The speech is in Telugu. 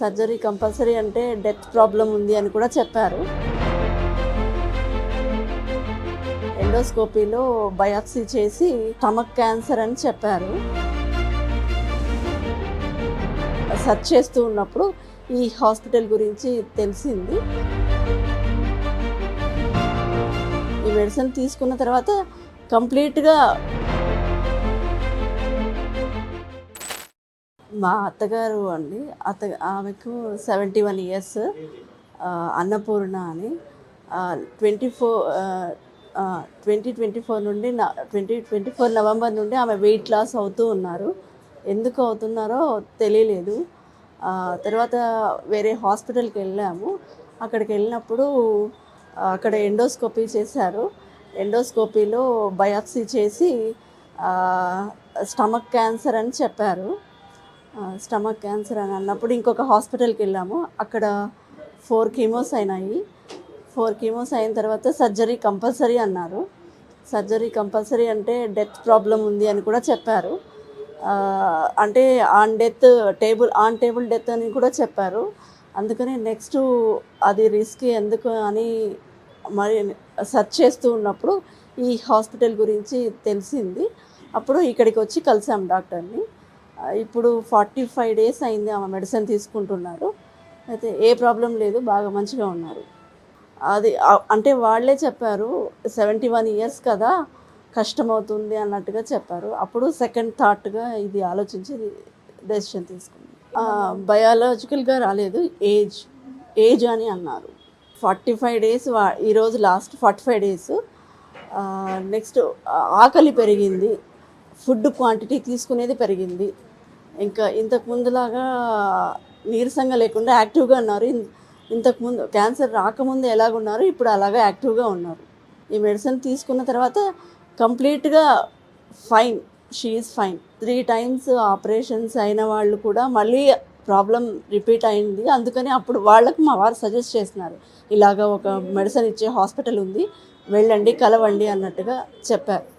సర్జరీ కంపల్సరీ అంటే డెత్ ప్రాబ్లం ఉంది అని కూడా చెప్పారు. ఎండోస్కోపీలో బయాప్సీ చేసి స్టమక్ క్యాన్సర్ అని చెప్పారు. సెర్చ్ చేస్తూ ఉన్నప్పుడు ఈ హాస్పిటల్ గురించి తెలిసింది. ఈ మెడిసిన్ తీసుకున్న తర్వాత కంప్లీట్గా మా అత్తగారు అండి. అత్త ఆమెకు సెవెంటీ వన్ ఇయర్స్ అన్నపూర్ణ అని. Twenty four twenty twenty four నుండి ట్వంటీ ట్వంటీ ఫోర్ నవంబర్ నుండి ఆమె వెయిట్ లాస్ అవుతూ ఉన్నారు. ఎందుకు అవుతున్నారో తెలియలేదు. తర్వాత వేరే హాస్పిటల్కి వెళ్ళాము. అక్కడికి వెళ్ళినప్పుడు అక్కడ ఎండోస్కోపీ చేశారు. ఎండోస్కోపీలో బయాప్సీ చేసి స్టమక్ క్యాన్సర్ అని చెప్పారు. స్టమక్ క్యాన్సర్ అని అన్నప్పుడు ఇంకొక హాస్పిటల్కి వెళ్ళాము. అక్కడ ఫోర్ కీమోస్ అయినాయి. ఫోర్ కీమోస్ అయిన తర్వాత సర్జరీ కంపల్సరీ అన్నారు. సర్జరీ కంపల్సరీ అంటే డెత్ ప్రాబ్లం ఉంది అని కూడా చెప్పారు. అంటే on death table on table death అని కూడా చెప్పారు. అందుకని నెక్స్ట్ అది రిస్క్ ఎందుకు అని మరి సెర్చ్ చేస్తూ ఉన్నప్పుడు ఈ హాస్పిటల్ గురించి తెలిసింది. అప్పుడు ఇక్కడికి వచ్చి కలిసాం డాక్టర్ని. ఇప్పుడు ఫార్టీ ఫైవ్ డేస్ అయింది ఆమె మెడిసిన్ తీసుకుంటున్నారు. అయితే ఏ ప్రాబ్లం లేదు బాగా మంచిగా ఉన్నారు. అది అంటే వాళ్ళే చెప్పారు సెవెంటీ వన్ ఇయర్స్ కదా కష్టమవుతుంది అన్నట్టుగా చెప్పారు. అప్పుడు సెకండ్ థాట్గా ఇది ఆలోచించి డెసిషన్ తీసుకుంది. బయాలజికల్గా రాలేదు ఏజ్ ఏజ్ అని అన్నారు. ఫార్టీ ఫైవ్ డేస్ వా ఈరోజు last forty five days. Next ఆకలి పెరిగింది ఫుడ్ క్వాంటిటీ తీసుకునేది పెరిగింది. ఇంకా ఇంతకు ముందులాగా నీరసంగా లేకుండా యాక్టివ్గా ఉన్నారు. ఇంతకుముందు ఇంతకు ముందు క్యాన్సర్ రాకముందు ఎలాగున్నారు ఇప్పుడు అలాగా యాక్టివ్గా ఉన్నారు. ఈ మెడిసిన్ తీసుకున్న తర్వాత కంప్లీట్గా fine she is fine. Three times operations అయిన వాళ్ళు కూడా మళ్ళీ ప్రాబ్లం రిపీట్ అయింది. అందుకని అప్పుడు వాళ్ళకు మా వారు సజెస్ట్ చేస్తున్నారు. ఇలాగ ఒక మెడిసిన్ ఇచ్చే హాస్పిటల్ ఉంది. వెళ్ళండి కలవండి అన్నట్టుగా చెప్పారు.